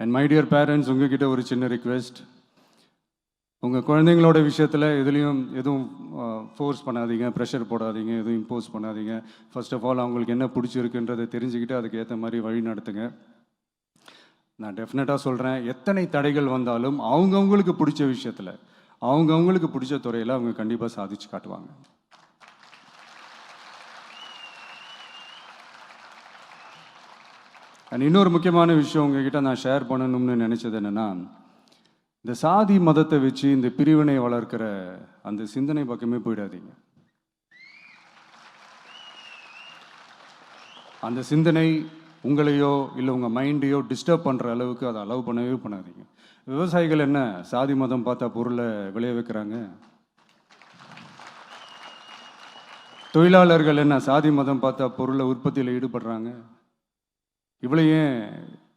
And my dear parents உங்ககிட்ட ஒரு சின்ன ரிக்வெஸ்ட் உங்கள் குழந்தைங்களோட விஷயத்தில் எதுலேயும் எதுவும் ஃபோர்ஸ் பண்ணாதீங்க ப்ரெஷர் போடாதீங்க எதுவும் இம்போஸ் பண்ணாதீங்க. ஃபர்ஸ்ட் ஆஃப் ஆல் அவங்களுக்கு என்ன பிடிச்சிருக்குன்றதை தெரிஞ்சுக்கிட்டு அதுக்கு ஏற்ற மாதிரி வழி நடத்துங்க. நான் டெஃபினட்டாக சொல்கிறேன் எத்தனை தடைகள் வந்தாலும் அவங்கவுங்களுக்கு பிடிச்ச விஷயத்தில் அவங்கவுங்களுக்கு பிடிச்ச துறையில் அவங்க கண்டிப்பாக சாதிச்சு காட்டுவாங்க. அண்ட் இன்னொரு முக்கியமான விஷயம் உங்ககிட்ட நான் ஷேர் பண்ணணும்னு நினச்சது என்னென்னா இந்த சாதி மதத்தை வச்சு இந்த பிரிவினை வளர்க்கிற அந்த சிந்தனை பக்கமே போயிடாதீங்க. அந்த சிந்தனை உங்களையோ இல்லை உங்கள் மைண்டையோ டிஸ்டர்ப் பண்ணுற அளவுக்கு அதை அலோவ் பண்ணவே பண்ணாதீங்க. விவசாயிகள் என்ன சாதி மதம் பார்த்தா பொருளை விளைய வைக்கிறாங்க? தொழிலாளர்கள் என்ன சாதி மதம் பார்த்தா பொருளை உற்பத்தியில் ஈடுபடுறாங்க? இவ்வளோ ஏன்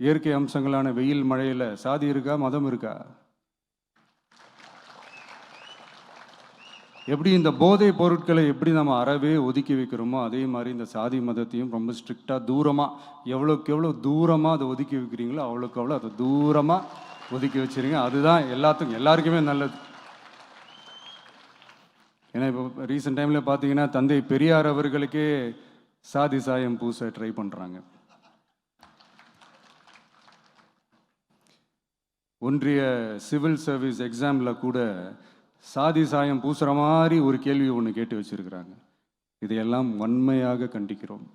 இயற்கை அம்சங்களான வெயில் மழையில் சாதி இருக்கா மதம் இருக்கா? எப்படி இந்த போதை பொருட்களை எப்படி நம்ம அறவே ஒதுக்கி வைக்கிறோமோ அதே மாதிரி இந்த சாதி மதத்தையும் ரொம்ப ஸ்ட்ரிக்டாக தூரமாக எவ்வளோக்கு எவ்வளோ தூரமாக அதை ஒதுக்கி வைக்கிறீங்களோ அவ்வளோக்கு அவ்வளோ அதை தூரமாக ஒதுக்கி வச்சுருங்க. அதுதான் எல்லாத்துக்கும் எல்லாருக்குமே நல்லது. ஏன்னா இப்போ ரீசெண்ட் டைமில் பார்த்தீங்கன்னா தந்தை பெரியார் அவர்களுக்கே சாதி சாயம் பூச ட்ரை பண்ணுறாங்க ஒன்றிய சிவில் சர்வீஸ் எக்ஸாமில் கூட சாதி சாயம் பூசுகிற மாதிரி ஒரு கேள்வி ஒன்று கேட்டு வச்சிருக்கிறாங்க. இதையெல்லாம் வன்மையாக கண்டிக்கிறோம்.